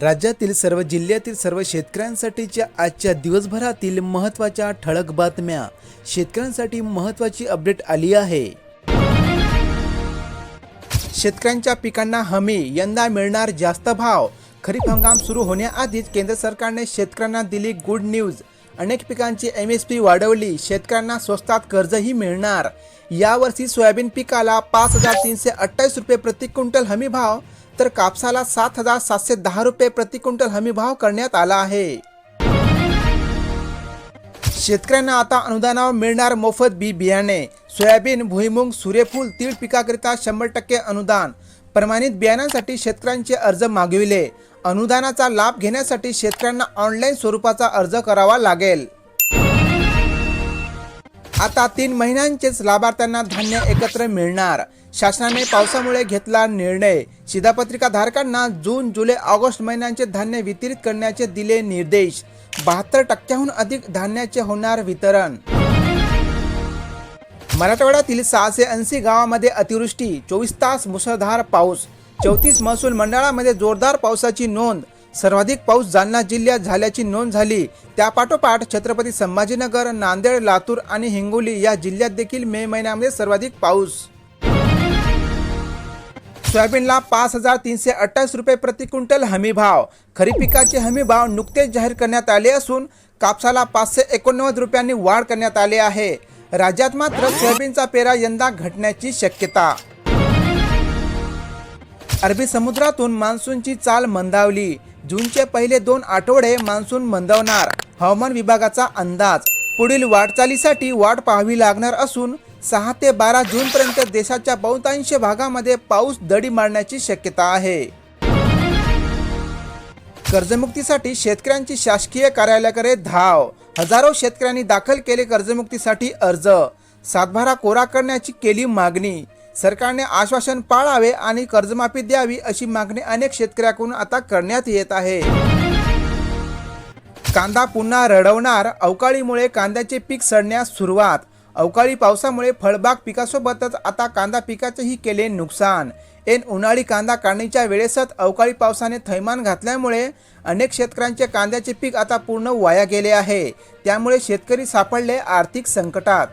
राज्यातील सर्व जिल्ह्यातील सर्व शेतकऱ्यांसाठीच्या आजच्या दिवसभरातील महत्त्वाच्या ठळक बातम्या. शेतकऱ्यांसाठी महत्त्वाची अपडेट आली आहे. शेतकऱ्यांच्या पिकांना हमी यंदा मिळणार जास्त भाव. खरीप हंगाम सुरू होण्याआधीच केंद्र सरकारने शेतकऱ्यांना दिली गुड न्यूज अनेक पिकांची एम एस पी वाढवली. शेतकऱ्यांना स्वस्तात कर्जही मिळणार. यावर्षी सोयाबीन पिकाला पाच हजार तीनशे अठ्ठावीस रुपये प्रति क्विंटल हमीभाव तर कापसाला सात हजार सातशे दहा रुपये प्रति क्विंटल हमीभाव करण्यात आला आहे. शेतकऱ्यांना आता अनुदानावर मिळणार मोफत बी बियाणे. सोयाबीन भुईमुंग सूर्यफूल तीळ पिकाकरिता शंभर टक्के अनुदान. प्रमाणित बियाणांसाठी शेतकऱ्यांचे अर्ज मागविले. अनुदानाचा लाभ घेण्यासाठी शेतकऱ्यांना ऑनलाईन स्वरूपाचा अर्ज करावा लागेल. आता तीन महिन्यांचेच लाभार्थ्यांना धान्य एकत्र मिळणार. शासनाने पावसामुळे घेतला निर्णय. शिधापत्रिका धारकांना जून जुलै ऑगस्ट महिन्यांचे धान्य वितरित करण्याचे दिले निर्देश. बहात्तर टक्क्याहून अधिक धान्याचे होणार वितरण. मराठवाड्यातील सहाशे ऐंशी गावामध्ये अतिवृष्टी चोवीस तास मुसळधार पाऊस चौतीस महसूल मंडळामध्ये जोरदार पावसाची नोंद सर्वाधिक पाऊस जालना जिल्ह्यात झाल्याची नोंद झाली. त्यापाठोपाठ छत्रपती संभाजीनगर नांदेड लातूर आणि हिंगोली या जिल्ह्यात देखील मे महिन्यामध्ये सर्वाधिक पाऊस. सोयाबीनला पाच हजार तीनशे अठ्ठावीस रुपये प्रति क्विंटल हमी भाव. खरीप पिकाचे हमी भाव नुकतेच जाहीर करण्यात आले असून कापसाला पाचशे एकोणनव्वद रुपयांनी वाढ करण्यात आली आहे. राज्यात मात्र सोयाबीनचा पेरा यंदा घटण्याची शक्यता. अरबी समुद्रातून मान्सूनची चाल मंदावली. जूनचे पहिले दोन आठवडे मान्सून मंदावणार. हवामान विभागाचा अंदाज. पुढील वाटचालीसाठी वाट पाहावी लागणार असून सहा ते बारा जूनपर्यंत देशाच्या बहुतांश भागामध्ये पाऊस दडी मारण्याची शक्यता आहे. कर्जमुक्तीसाठी शेतकऱ्यांची शासकीय कार्यालयाकडे धाव. हजारो शेतकऱ्यांनी दाखल केले कर्जमुक्तीसाठी अर्ज. सातबारा कोरा करण्याची केली मागणी. सरकारने आश्वासन पाळावे आणि कर्जमाफी द्यावी अशी मागणी अनेक शेतकऱ्याकडून आता करण्यात येत आहे. कांदा पुन्हा रडवणार अवकाळीमुळे कांद्याचे पीक सडण्यास सुरुवात. अवकाळी पावसामुळे फळबाग पिकासोबतच आता कांदा पिकाचेही केले नुकसान. एन उन्हाळी कांदा काढणीच्या वेळेसच अवकाळी पावसाने थैमान घातल्यामुळे अनेक शेतकऱ्यांचे कांद्याचे पीक आता पूर्ण वाया गेले आहे. त्यामुळे शेतकरी सापडले आर्थिक संकटात.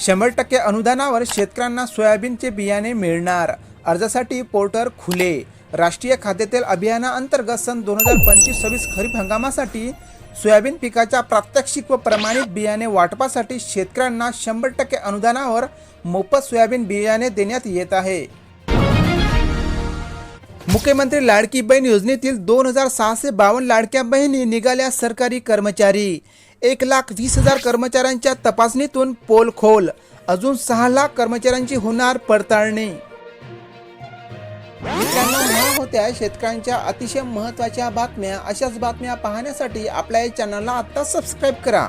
शंभर टक्के अनुदानावर शेतकऱ्यांना सोयाबीनचे बियाणे मिळणार. अर्जासाठी पोर्टर खुले. राष्ट्रीय खाद्यतेल अभियानाअंतर्गत सन दोन हजार पंचवीस सव्वीस खरीप हंगामासाठी सोयाबीन पिकाच्या प्रात्यक्षिक व प्रमाणित बियाणे वाटपासाठी शेतकऱ्यांना शंभर टक्के अनुदानावर मोफत सोयाबीन बियाणे देण्यात येत आहे. मुख्यमंत्री लाडकी बहीण योजनेतील दोन हजार सहाशे बावन्न लाडक्या बहिणी निघाल्या सरकारी कर्मचारी. एक लाख वीस हजार कर्मचाऱ्यांच्या तपासणीतून पोल खोल. अजून सहा लाख कर्मचाऱ्यांची होणार पडताळणी. मित्रांनो होत्या. शेतकऱ्यांच्या अतिशय महत्त्वाच्या बातम्या अशाच बातम्या पाहण्यासाठी आपल्या या चॅनलला आत्ता सबस्क्राईब करा.